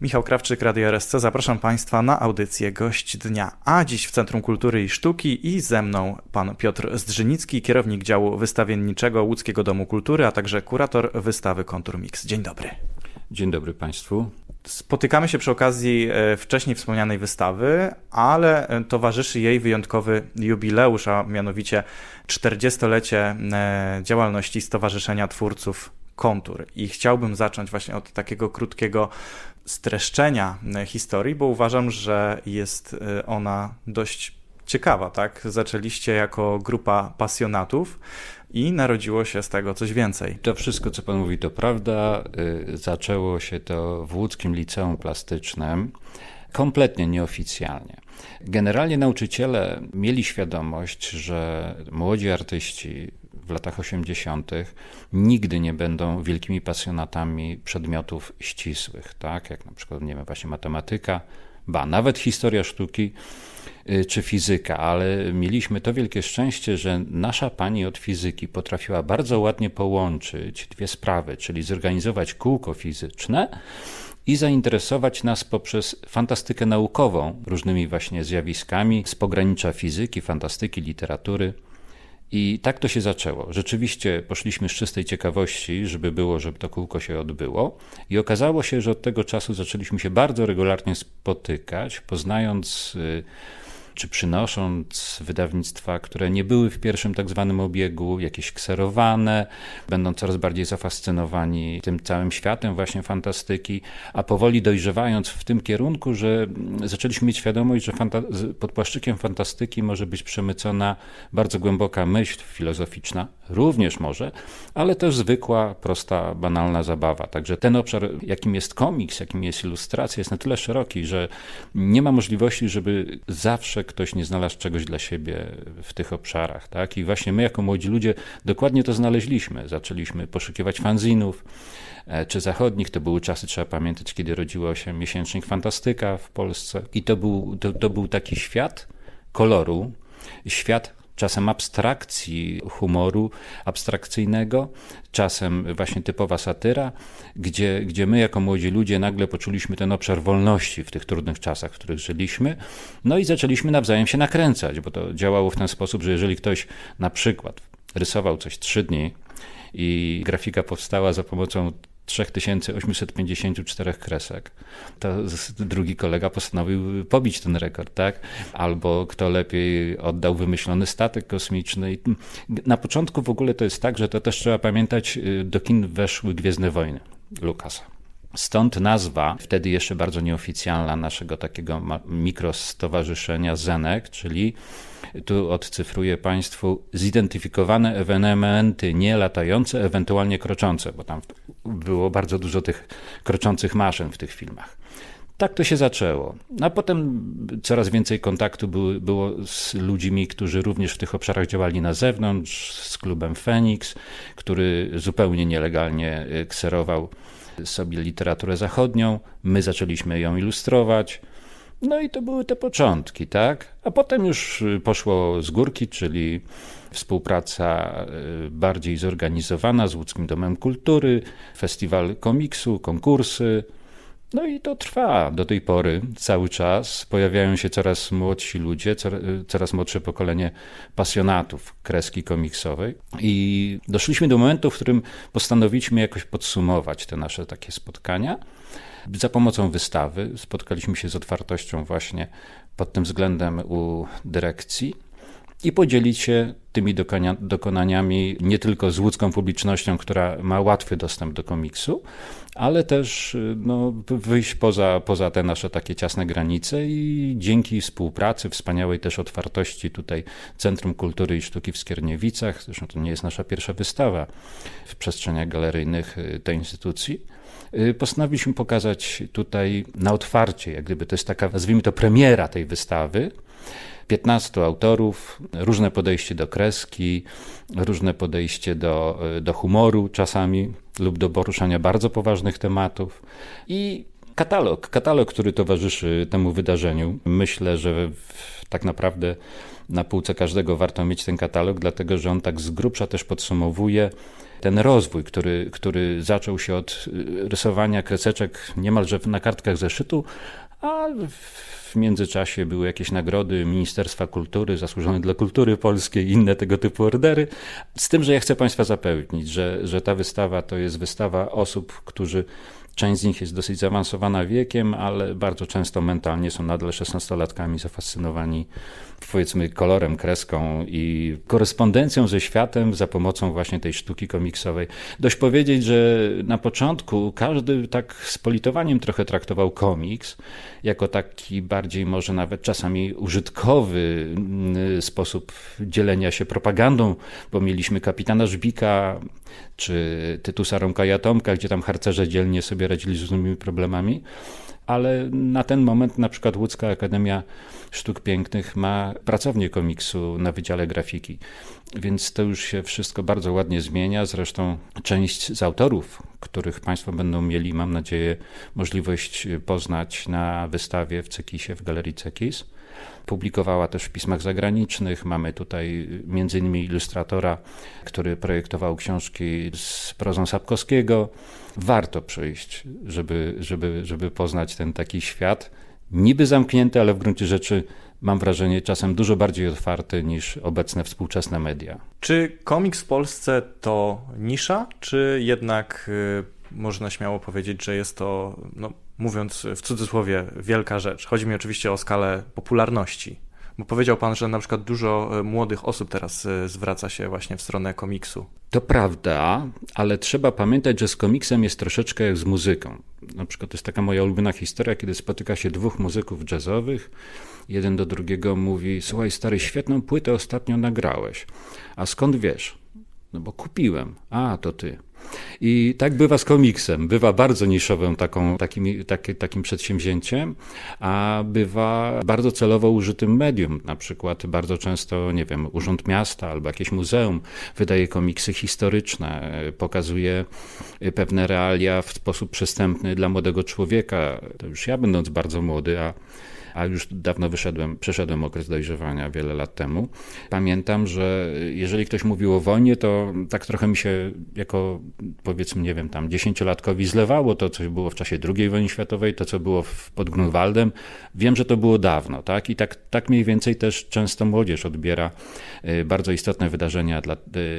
Michał Krawczyk, Radio RSC. Zapraszam Państwa na audycję Gość Dnia. A dziś w Centrum Kultury i Sztuki i ze mną pan Piotr Zdrzynicki, kierownik działu wystawienniczego Łódzkiego Domu Kultury, a także kurator wystawy Kontur Mix. Dzień dobry. Dzień dobry Państwu. Spotykamy się przy okazji e, wcześniej wspomnianej wystawy, ale e, towarzyszy jej wyjątkowy jubileusz, a mianowicie 40-lecie e, działalności Stowarzyszenia Twórców Kontur. I chciałbym zacząć właśnie od takiego krótkiego streszczenia historii, bo uważam, że jest ona dość ciekawa, tak? Zaczęliście jako grupa pasjonatów i narodziło się z tego coś więcej. To wszystko, co Pan mówi, to prawda. Y, zaczęło się to w Łódzkim Liceum Plastycznym, kompletnie nieoficjalnie. Generalnie nauczyciele mieli świadomość, że młodzi artyści w latach 80. nigdy nie będą wielkimi pasjonatami przedmiotów ścisłych, tak? jak na przykład, nie wiem, właśnie matematyka, ba, nawet historia sztuki y, czy fizyka, ale mieliśmy to wielkie szczęście, że nasza pani od fizyki potrafiła bardzo ładnie połączyć dwie sprawy, czyli zorganizować kółko fizyczne i zainteresować nas poprzez fantastykę naukową, różnymi właśnie zjawiskami z pogranicza fizyki, fantastyki, literatury. I tak to się zaczęło. Rzeczywiście poszliśmy z czystej ciekawości, żeby było, żeby to kółko się odbyło. I okazało się, że od tego czasu zaczęliśmy się bardzo regularnie spotykać, poznając y, czy przynosząc wydawnictwa, które nie były w pierwszym tak zwanym obiegu, jakieś kserowane, będą coraz bardziej zafascynowani tym całym światem właśnie fantastyki, a powoli dojrzewając w tym kierunku, że zaczęliśmy mieć świadomość, że pod płaszczykiem fantastyki może być przemycona bardzo głęboka myśl filozoficzna, również może, ale też zwykła, prosta, banalna zabawa. Także ten obszar, jakim jest komiks, jakim jest ilustracja, jest na tyle szeroki, że nie ma możliwości, żeby zawsze ktoś nie znalazł czegoś dla siebie w tych obszarach. Tak? I właśnie my, jako młodzi ludzie, dokładnie to znaleźliśmy. Zaczęliśmy poszukiwać fanzinów e, czy zachodnich. To były czasy, trzeba pamiętać, kiedy rodziło się miesięcznik Fantastyka w Polsce. I to był, to, to był taki świat koloru, świat czasem abstrakcji humoru abstrakcyjnego, czasem właśnie typowa satyra, gdzie, gdzie my jako młodzi ludzie nagle poczuliśmy ten obszar wolności w tych trudnych czasach, w których żyliśmy, no i zaczęliśmy nawzajem się nakręcać, bo to działało w ten sposób, że jeżeli ktoś na przykład rysował coś trzy dni i grafika powstała za pomocą 3854 kresek. To drugi kolega postanowił pobić ten rekord, tak? Albo kto lepiej oddał wymyślony statek kosmiczny. Na początku w ogóle to jest tak, że to też trzeba pamiętać, y, do kin weszły Gwiezdne Wojny Lukasa. Stąd nazwa, wtedy jeszcze bardzo nieoficjalna, naszego takiego mikrostowarzyszenia Zenek, czyli tu odcyfruję Państwu zidentyfikowane ewenementy nie latające, ewentualnie kroczące, bo tam było bardzo dużo tych kroczących maszyn w tych filmach. Tak to się zaczęło. A potem coraz więcej kontaktu było, z ludźmi, którzy również w tych obszarach działali na zewnątrz, z klubem Phoenix, który zupełnie nielegalnie kserował sobie literaturę zachodnią. My zaczęliśmy ją ilustrować. No i to były te początki, tak? A potem już poszło z górki, czyli współpraca y, bardziej zorganizowana z Łódzkim Domem Kultury, festiwal komiksu, konkursy. No i to trwa do tej pory cały czas. Pojawiają się coraz młodsi ludzie, coraz młodsze pokolenie pasjonatów kreski komiksowej. I doszliśmy do momentu, w którym postanowiliśmy jakoś podsumować te nasze takie spotkania. Za pomocą wystawy spotkaliśmy się z otwartością właśnie pod tym względem u dyrekcji i podzielić się tymi dokonaniami nie tylko z łódzką publicznością, która ma łatwy dostęp do komiksu, ale też no, wyjść poza, poza te nasze takie ciasne granice i dzięki współpracy, wspaniałej też otwartości tutaj Centrum Kultury i Sztuki w Skierniewicach, zresztą to nie jest nasza pierwsza wystawa w przestrzeniach galeryjnych y, tej instytucji, y, postanowiliśmy pokazać tutaj na otwarcie, jak gdyby to jest taka, nazwijmy to premiera tej wystawy, 15 autorów, różne podejście do kreski, różne podejście do, do humoru czasami lub do poruszania bardzo poważnych tematów. I Katalog, katalog, który towarzyszy temu wydarzeniu. Myślę, że tak naprawdę na półce każdego warto mieć ten katalog, dlatego że on tak z grubsza też podsumowuje ten rozwój, który, który zaczął się od y, rysowania kreseczek niemalże na kartkach zeszytu, a w międzyczasie były jakieś nagrody Ministerstwa Kultury, zasłużone dla kultury polskiej, inne tego typu ordery. Z tym, że ja chcę Państwa zapewnić, że, że ta wystawa to jest wystawa osób, którzy Część z nich jest dosyć zaawansowana wiekiem, ale bardzo często mentalnie są nadal 16-latkami zafascynowani powiedzmy kolorem, kreską i korespondencją ze światem za pomocą właśnie tej sztuki komiksowej. Dość powiedzieć, że na początku każdy tak z politowaniem trochę traktował komiks jako taki bardziej może nawet czasami użytkowy mm, sposób dzielenia się propagandą, bo mieliśmy kapitana Żbika czy Tytusa Romka Jatomka, gdzie tam harcerze dzielnie sobie radzili z różnymi problemami ale na ten moment na przykład Łódzka Akademia Sztuk Pięknych ma pracownię komiksu na Wydziale Grafiki, więc to już się wszystko bardzo ładnie zmienia. Zresztą część z autorów, których Państwo będą mieli, mam nadzieję, możliwość poznać na wystawie w Cekisie, w Galerii Cekis. Publikowała też w pismach zagranicznych. Mamy tutaj między innymi ilustratora, który projektował książki z prozą Sapkowskiego. Warto przyjść, żeby, żeby, żeby poznać ten taki świat. Niby zamknięty, ale w gruncie rzeczy mam wrażenie czasem dużo bardziej otwarty niż obecne współczesne media. Czy komiks w Polsce to nisza, czy jednak y, można śmiało powiedzieć, że jest to no, mówiąc w cudzysłowie, wielka rzecz. Chodzi mi oczywiście o skalę popularności. Bo powiedział pan, że na przykład dużo e, młodych osób teraz e, zwraca się właśnie w stronę komiksu. To prawda, ale trzeba pamiętać, że z komiksem jest troszeczkę jak z muzyką. Na przykład to jest taka moja ulubiona historia, kiedy spotyka się dwóch muzyków jazzowych. Jeden do drugiego mówi: Słuchaj, stary, świetną płytę ostatnio nagrałeś. A skąd wiesz? No bo kupiłem. A, to ty. I tak bywa z komiksem. Bywa bardzo niszowym taką, takim, taki, takim przedsięwzięciem, a bywa bardzo celowo użytym medium. Na przykład bardzo często, nie wiem, Urząd Miasta albo jakieś muzeum wydaje komiksy historyczne, pokazuje pewne realia w sposób przystępny dla młodego człowieka. To już ja będąc bardzo młody, a a już dawno wyszedłem, przeszedłem okres dojrzewania wiele lat temu. Pamiętam, że jeżeli ktoś mówił o wojnie, to tak trochę mi się jako powiedzmy, nie wiem, tam dziesięciolatkowi zlewało to, co było w czasie II wojny światowej, to, co było pod Grunwaldem. Wiem, że to było dawno, tak? I tak, tak mniej więcej też często młodzież odbiera y, bardzo istotne wydarzenia dla,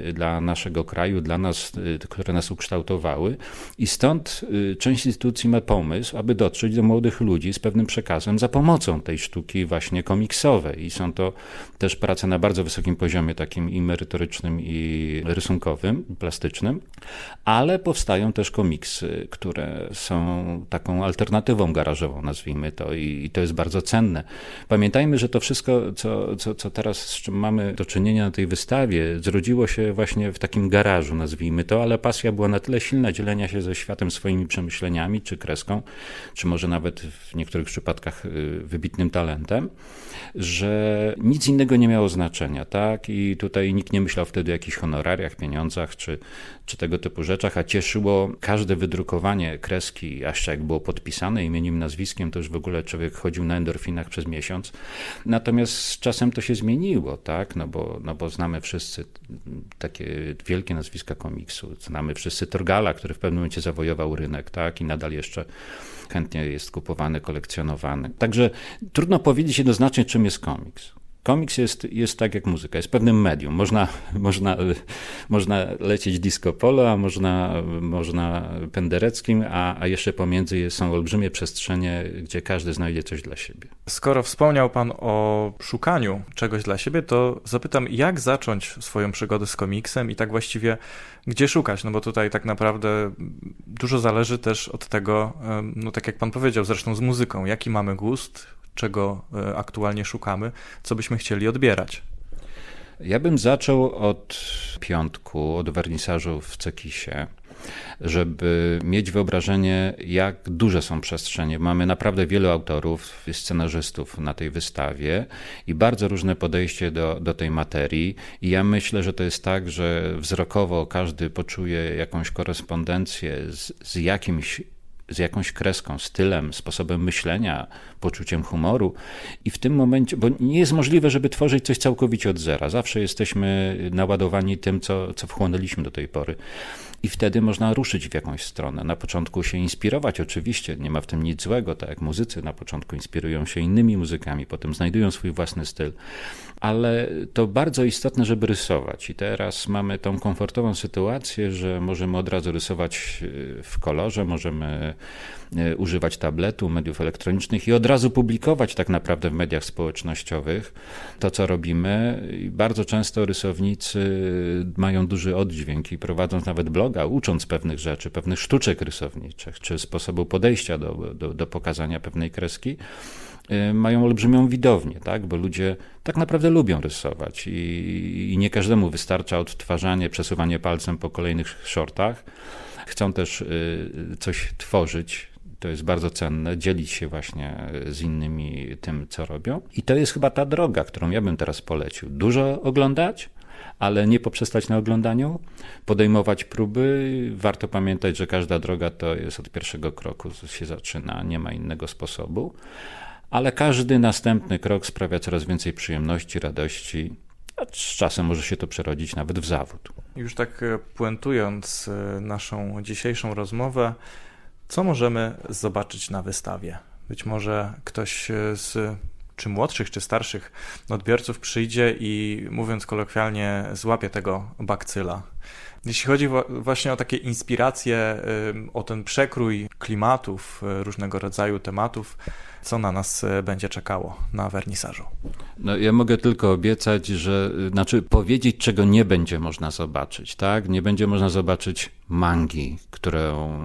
y, dla naszego kraju, dla nas, y, które nas ukształtowały. I stąd część instytucji ma pomysł, aby dotrzeć do młodych ludzi z pewnym przekazem za pomocą mocą tej sztuki właśnie komiksowej i są to też prace na bardzo wysokim poziomie, takim i merytorycznym, i rysunkowym, plastycznym, ale powstają też komiksy, które są taką alternatywą garażową, nazwijmy to, i, i to jest bardzo cenne. Pamiętajmy, że to wszystko, co, co, co teraz z czym mamy do czynienia na tej wystawie, zrodziło się właśnie w takim garażu, nazwijmy to, ale pasja była na tyle silna dzielenia się ze światem swoimi przemyśleniami, czy kreską, czy może nawet w niektórych przypadkach y, wybitnym talentem, że nic innego nie miało znaczenia, tak? I tutaj nikt nie myślał wtedy o jakichś honorariach, pieniądzach czy, czy tego typu rzeczach, a cieszyło każde wydrukowanie kreski, a jeszcze jak było podpisane imieniem, nazwiskiem, to już w ogóle człowiek chodził na endorfinach przez miesiąc. Natomiast z czasem to się zmieniło, tak? No bo, no bo znamy wszyscy takie wielkie nazwiska komiksu, znamy wszyscy Torgala, który w pewnym momencie zawojował rynek, tak? I nadal jeszcze chętnie jest kupowany, kolekcjonowany. Także trudno powiedzieć jednoznacznie, czym jest komiks. Komiks jest, jest tak jak muzyka, jest pewnym medium. Można, można, można lecieć disco polo, a można, można pendereckim, a, a jeszcze pomiędzy są olbrzymie przestrzenie, gdzie każdy znajdzie coś dla siebie. Skoro wspomniał Pan o szukaniu czegoś dla siebie, to zapytam, jak zacząć swoją przygodę z komiksem i tak właściwie gdzie szukać? No bo tutaj tak naprawdę dużo zależy też od tego, no tak jak Pan powiedział, zresztą z muzyką, jaki mamy gust, czego e, aktualnie szukamy, co byśmy chcieli odbierać. Ja bym zaczął od piątku, od wernisażu w Cekisie, żeby mieć wyobrażenie, jak duże są przestrzenie. Mamy naprawdę wielu autorów, scenarzystów na tej wystawie i bardzo różne podejście do, do tej materii. I ja myślę, że to jest tak, że wzrokowo każdy poczuje jakąś korespondencję z, z jakimś z jakąś kreską, stylem, sposobem myślenia, poczuciem humoru. I w tym momencie, bo nie jest możliwe, żeby tworzyć coś całkowicie od zera. Zawsze jesteśmy naładowani tym, co, co wchłonęliśmy do tej pory. I wtedy można ruszyć w jakąś stronę. Na początku się inspirować, oczywiście, nie ma w tym nic złego, tak jak muzycy na początku inspirują się innymi muzykami, potem znajdują swój własny styl. Ale to bardzo istotne, żeby rysować. I teraz mamy tą komfortową sytuację, że możemy od razu rysować e, w kolorze, możemy używać tabletu, mediów elektronicznych i od razu publikować tak naprawdę w mediach społecznościowych to, co robimy. I bardzo często rysownicy mają duży oddźwięk i prowadząc nawet bloga, ucząc pewnych rzeczy, pewnych sztuczek rysowniczych, czy sposobu podejścia do, do, do pokazania pewnej kreski, y, mają olbrzymią widownię, tak? bo ludzie tak naprawdę lubią rysować i, i nie każdemu wystarcza odtwarzanie, przesuwanie palcem po kolejnych shortach. Chcą też y, coś tworzyć, to jest bardzo cenne, dzielić się właśnie z innymi tym, co robią. I to jest chyba ta droga, którą ja bym teraz polecił. Dużo oglądać, ale nie poprzestać na oglądaniu, podejmować próby. Warto pamiętać, że każda droga to jest od pierwszego kroku się zaczyna, nie ma innego sposobu. Ale każdy następny krok sprawia coraz więcej przyjemności, radości, a z czasem może się to przerodzić nawet w zawód. Już tak e, puentując e, naszą dzisiejszą rozmowę, co możemy zobaczyć na wystawie? Być może ktoś e, z czy młodszych, czy starszych odbiorców przyjdzie i mówiąc kolokwialnie, złapie tego bakcyla. Jeśli chodzi właśnie o takie inspiracje, o ten przekrój klimatów, y, różnego rodzaju tematów, co na nas y, będzie czekało na wernisażu? No, ja mogę tylko obiecać, że, znaczy powiedzieć, czego nie będzie można zobaczyć, tak? Nie będzie można zobaczyć mangi, którą,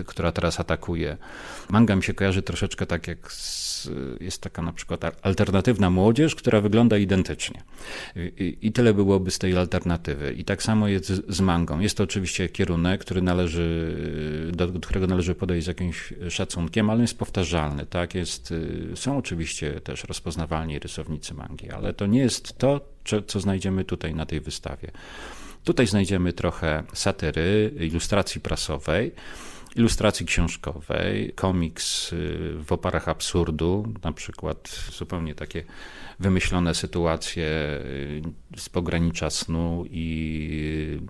y, która teraz atakuje. Manga mi się kojarzy troszeczkę tak jak z, jest taka na przykład alternatywna młodzież, która wygląda identycznie. I, I, tyle byłoby z tej alternatywy. I tak samo jest mangą. Jest to oczywiście kierunek, który należy, do, do którego należy podejść z jakimś szacunkiem, ale jest powtarzalny, tak? Jest, są oczywiście też rozpoznawalni rysownicy mangi, ale to nie jest to, co znajdziemy tutaj na tej wystawie. Tutaj znajdziemy trochę satyry, ilustracji prasowej, ilustracji książkowej, komiks y, w oparach absurdu, na przykład zupełnie takie wymyślone sytuacje y, z pogranicza snu i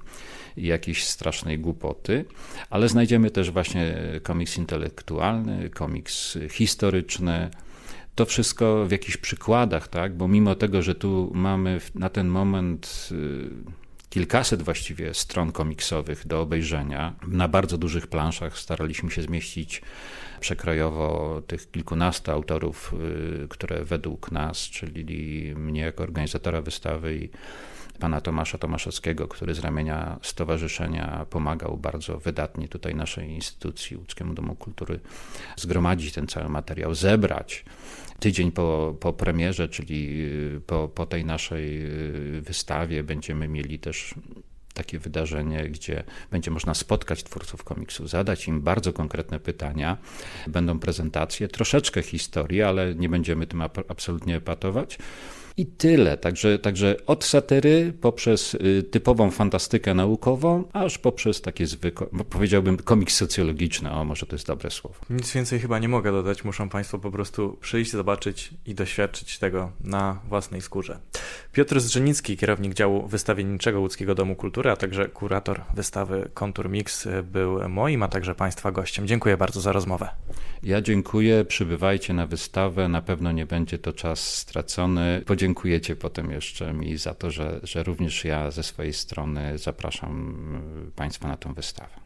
jakiejś strasznej głupoty, ale znajdziemy też właśnie komiks intelektualny, komiks historyczny, to wszystko w jakichś przykładach, tak? Bo mimo tego, że tu mamy na ten moment y, kilkaset właściwie stron komiksowych do obejrzenia. Na bardzo dużych planszach staraliśmy się zmieścić przekrojowo tych kilkunastu autorów, y, które według nas, czyli mnie jako organizatora wystawy i pana Tomasza Tomaszewskiego, który z ramienia stowarzyszenia pomagał bardzo wydatnie tutaj naszej instytucji, Łódzkiemu Domu Kultury, zgromadzić ten cały materiał, zebrać. Tydzień po, po premierze, czyli y, po, po tej naszej y, wystawie, będziemy mieli też takie wydarzenie, gdzie będzie można spotkać twórców komiksu, zadać im bardzo konkretne pytania. Będą prezentacje, troszeczkę historii, ale nie będziemy tym absolutnie epatować. I tyle. Także, także od satyry poprzez y, typową fantastykę naukową, aż poprzez takie zwykłe, powiedziałbym komiks socjologiczny, o może to jest dobre słowo. Nic więcej chyba nie mogę dodać, muszą Państwo po prostu przyjść, zobaczyć i doświadczyć tego na własnej skórze. Piotr Zdrzenicki, kierownik działu wystawienniczego Łódzkiego Domu Kultury, a także kurator wystawy Kontur Mix był moim, a także Państwa gościem. Dziękuję bardzo za rozmowę. Ja dziękuję, przybywajcie na wystawę, na pewno nie będzie to czas stracony. Podziękujecie potem jeszcze mi za to, że, że również ja ze swojej strony zapraszam Państwa na tę wystawę.